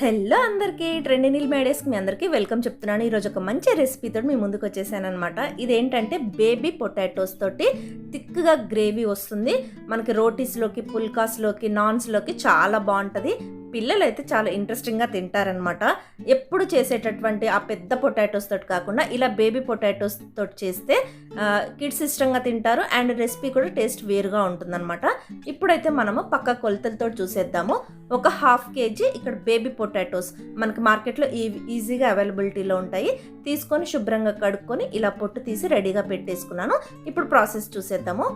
Hello అందరికీ trend Neel మేడేస్కి మీ అందరికీ welcome చెప్తున్నాను. ఈరోజు ఒక మంచి రెసిపీతో మీ ముందుకు వచ్చేసాను అనమాట ఇదేంటంటే బేబీ పొటాటోస్ తోటి థిక్గా గ్రేవీ వస్తుంది. మనకి రోటీస్లోకి పుల్కాస్లోకి నాన్స్లోకి చాలా బాగుంటుంది. పిల్లలు అయితే చాలా ఇంట్రెస్టింగ్గా తింటారనమాట ఎప్పుడు చేసేటటువంటి ఆ పెద్ద పొటాటోస్ తోటి కాకుండా ఇలా బేబీ పొటాటోస్ తోటి చేస్తే కిడ్స్ ఇష్టంగా తింటారు. అండ్ రెసిపీ కూడా టేస్ట్ వేరుగా ఉంటుందన్నమాట. ఇప్పుడైతే మనము పక్క కొలతలతో చూసేద్దాము. ఒక హాఫ్ కేజీ ఇక్కడ బేబీ పొటాటోస్ మనకి మార్కెట్లో ఈ ఈజీగా అవైలబిలిటీలో ఉంటాయి. తీసుకొని శుభ్రంగా కడుక్కొని ఇలా పొట్టు తీసి రెడీగా పెట్టేసుకున్నాను. ఇప్పుడు ప్రాసెస్ చూసేద్దాం. చూసేద్దాము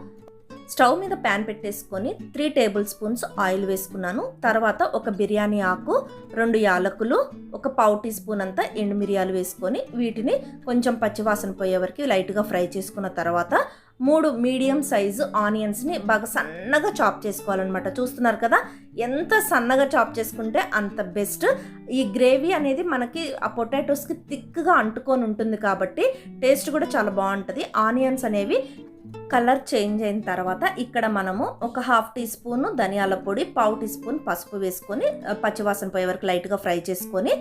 స్టవ్ మీద ప్యాన్ పెట్టేసుకొని త్రీ టేబుల్ స్పూన్స్ ఆయిల్ వేసుకున్నాను. తర్వాత ఒక బిర్యానీ ఆకు రెండు యాలకులు ఒక పావు టీ స్పూన్ అంతా ఎండుమిరియాలు వేసుకొని వీటిని కొంచెం పచ్చివాసన పోయే వరకు లైట్గా ఫ్రై చేసుకున్న తర్వాత మూడు మీడియం సైజు ఆనియన్స్ని బాగా సన్నగా చాప్ చేసుకోవాలన్నమాట. చూస్తున్నారు కదా? ఎంత సన్నగా చాప్ చేసుకుంటే అంత బెస్ట్. ఈ గ్రేవీ అనేది మనకి ఆ పొటాటోస్కి థిక్గా అంటుకొని ఉంటుంది కాబట్టి టేస్ట్ కూడా చాలా బాగుంటుంది. ఆనియన్స్ అనేవి కలర్ చేంజ్ అయిన తర్వాత ఇక్కడ మనము ఒక హాఫ్ టీ స్పూన్ ధనియాల పొడి పావు టీ స్పూన్ పసుపు వేసుకొని పచ్చివాసన పోయే వరకు లైట్గా ఫ్రై చేసుకొని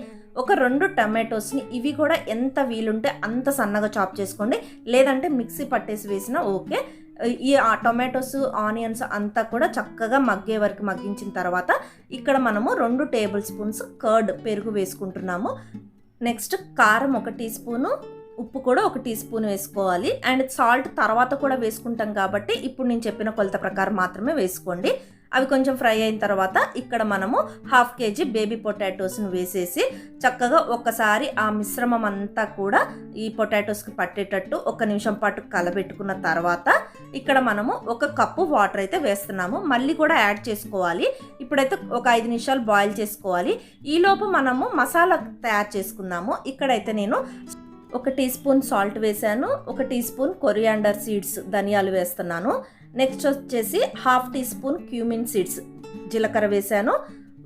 ఒక రెండు టమాటోస్ని ఇవి కూడా ఎంత వీలుంటే అంత సన్నగా చాప్ చేసుకోండి. లేదంటే మిక్సీ పట్టేసి వేసినా ఓకే. ఈ ఆ టొమాటోస్ ఆనియన్స్ అంతా కూడా చక్కగా మగ్గే వరకు మగ్గించిన తర్వాత ఇక్కడ మనము రెండు టేబుల్ స్పూన్స్ కర్డ్ పెరుగు వేసుకుంటున్నాము. నెక్స్ట్ కారం ఒక టీ స్పూను ఉప్పు కూడా ఒక టీ స్పూన్ వేసుకోవాలి. అండ్ సాల్ట్ తర్వాత కూడా వేసుకుంటాం కాబట్టి ఇప్పుడు నేను చెప్పిన కొలత ప్రకారం మాత్రమే వేసుకోండి. అవి కొంచెం ఫ్రై అయిన తర్వాత ఇక్కడ మనము హాఫ్ కేజీ బేబీ పొటాటోస్ని వేసేసి చక్కగా ఒక్కసారి ఆ మిశ్రమం అంతా కూడా ఈ పొటాటోస్కి పట్టేటట్టు ఒక నిమిషం పాటు కలబెట్టుకున్న తర్వాత ఇక్కడ మనము ఒక కప్పు వాటర్ అయితే వేస్తున్నాము. మళ్ళీ కూడా యాడ్ చేసుకోవాలి. ఇప్పుడైతే ఒక ఐదు నిమిషాలు బాయిల్ చేసుకోవాలి. ఈలోపు మనము మసాలా తయారు చేసుకుందాము. ఇక్కడైతే నేను ఒక టీ స్పూన్ సాల్ట్ వేసాను ఒక టీ స్పూన్ కొరియాండర్ సీడ్స్ ధనియాలు వేస్తున్నాను. నెక్స్ట్ వచ్చేసి half tea spoon cumin seeds జీలకర్ర వేసాను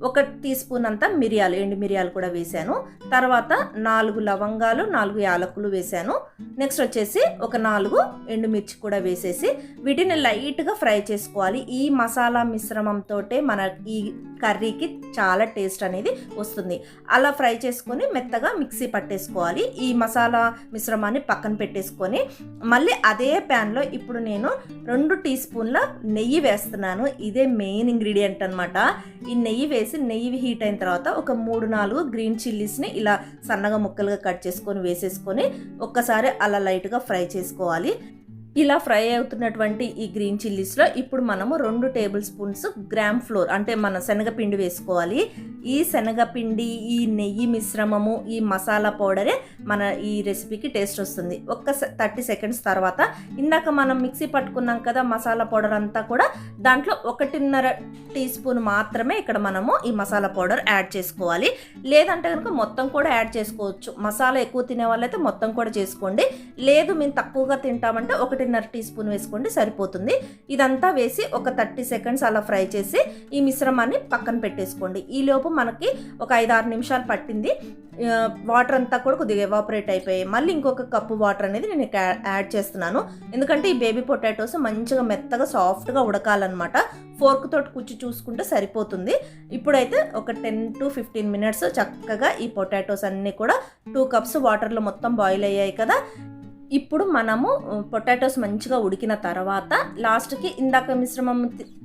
ఒక టీ స్పూన్ అంతా మిరియాలు ఎండు మిరియాలు కూడా వేసాను. తర్వాత నాలుగు లవంగాలు నాలుగు యాలకులు వేసాను. నెక్స్ట్ వచ్చేసి ఒక నాలుగు ఎండుమిర్చి కూడా వేసేసి వీటిని లైట్గా ఫ్రై చేసుకోవాలి. ఈ మసాలా మిశ్రమంతో మన ఈ కర్రీకి చాలా టేస్ట్ అనేది వస్తుంది. అలా ఫ్రై చేసుకొని మెత్తగా మిక్సీ పట్టేసుకోవాలి. ఈ మసాలా మిశ్రమాన్ని పక్కన పెట్టేసుకొని మళ్ళీ అదే ప్యాన్లో ఇప్పుడు నేను రెండు టీ స్పూన్ల నెయ్యి వేస్తున్నాను. ఇదే మెయిన్ ఇంగ్రీడియంట్ అనమాట ఈ నెయ్యి వేసి నెయ్యి హీట్ అయిన తర్వాత ఒక మూడు నాలుగు గ్రీన్ చిల్లీస్ని ఇలా సన్నగా ముక్కలుగా కట్ చేసుకొని వేసేసుకొని ఒక్కసారి అలా లైట్గా ఫ్రై చేసుకోవాలి. ఇలా ఫ్రై అవుతున్నటువంటి ఈ గ్రీన్ చిల్లీస్లో ఇప్పుడు మనము రెండు టేబుల్ స్పూన్స్ గ్రామ్ ఫ్లోర్ అంటే మన శనగపిండి వేసుకోవాలి. ఈ శనగపిండి ఈ నెయ్యి మిశ్రమము ఈ మసాలా పౌడరే మన ఈ రెసిపీకి టేస్ట్ వస్తుంది. ఒక్క థర్టీ సెకండ్స్ తర్వాత ఇందాక మనం మిక్సీ పట్టుకున్నాం కదా మసాలా పౌడర్ అంతా కూడా దాంట్లో ఒకటిన్నర టీ స్పూన్ మాత్రమే ఇక్కడ మనము ఈ మసాలా పౌడర్ యాడ్ చేసుకోవాలి. లేదంటే కనుక మొత్తం కూడా యాడ్ చేసుకోవచ్చు. మసాలా ఎక్కువ తినే వాళ్ళైతే మొత్తం కూడా చేసుకోండి. లేదు మేము తక్కువగా తింటామంటే ఒకటి ఒకటిన్నర టీ స్పూన్ వేసుకోండి సరిపోతుంది. ఇదంతా వేసి ఒక థర్టీ సెకండ్స్ అలా ఫ్రై చేసి ఈ మిశ్రమాన్ని పక్కన పెట్టేసుకోండి. ఈలోపు మనకి ఒక ఐదు ఆరు నిమిషాలు పట్టింది. వాటర్ అంతా కూడా కొద్దిగా ఎవాపరేట్ అయిపోయాయి. మళ్ళీ ఇంకొక కప్పు వాటర్ అనేది నేను యాడ్ చేస్తున్నాను. ఎందుకంటే ఈ బేబీ పొటాటోస్ మంచిగా మెత్తగా సాఫ్ట్గా ఉడకాలన్నమాట. ఫోర్క్ తోటి కుచ్చి చూసుకుంటే సరిపోతుంది. ఇప్పుడైతే ఒక టెన్ టు ఫిఫ్టీన్ మినిట్స్ చక్కగా ఈ పొటాటోస్ అన్నీ కూడా టూ కప్స్ వాటర్లో మొత్తం బాయిల్ అయ్యాయి కదా. ఇప్పుడు మనము పొటాటోస్ మంచిగా ఉడికిన తర్వాత లాస్ట్కి ఇందాక మిశ్రమం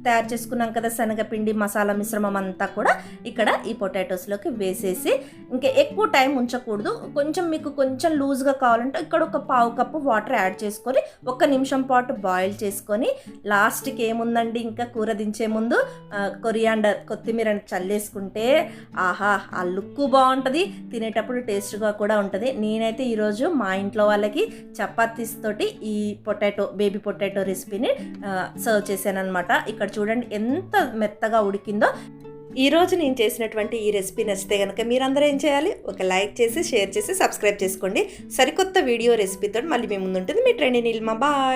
తయారు చేసుకున్నాం కదా శనగపిండి మసాలా మిశ్రమం అంతా కూడా ఇక్కడ ఈ పొటాటోస్లోకి వేసేసి ఇంకా ఎక్కువ టైం ఉంచకూడదు. కొంచెం మీకు కొంచెం లూజ్గా కావాలంటే ఇక్కడ ఒక పావు కప్పు వాటర్ యాడ్ చేసుకొని ఒక నిమిషం పాటు బాయిల్ చేసుకొని లాస్ట్కి ఏముందండి? ఇంకా కూర దించే ముందు కొరియాండర్ కొత్తిమీర చల్లేసుకుంటే ఆహా ఆ లుక్ బాగుంటుంది. తినేటప్పుడు టేస్ట్గా కూడా ఉంటుంది. నేనైతే ఈరోజు మా ఇంట్లో వాళ్ళకి చపాతీస్ తోటి ఈ పొటాటో బేబీ పొటాటో రెసిపీని సర్వ్ చేశాను అనమాట ఇక్కడ చూడండి ఎంత మెత్తగా ఉడికిందో. ఈరోజు నేను చేసినటువంటి ఈ రెసిపీ నచ్చితే కనుక మీరందరూ ఏం చేయాలి? ఒక లైక్ చేసి షేర్ చేసి సబ్స్క్రైబ్ చేసుకోండి. సరికొత్త వీడియో రెసిపీతో మళ్ళీ మీ ముందు ఉంటుంది మీ ట్రెండ్ నిల్మా బాయ్!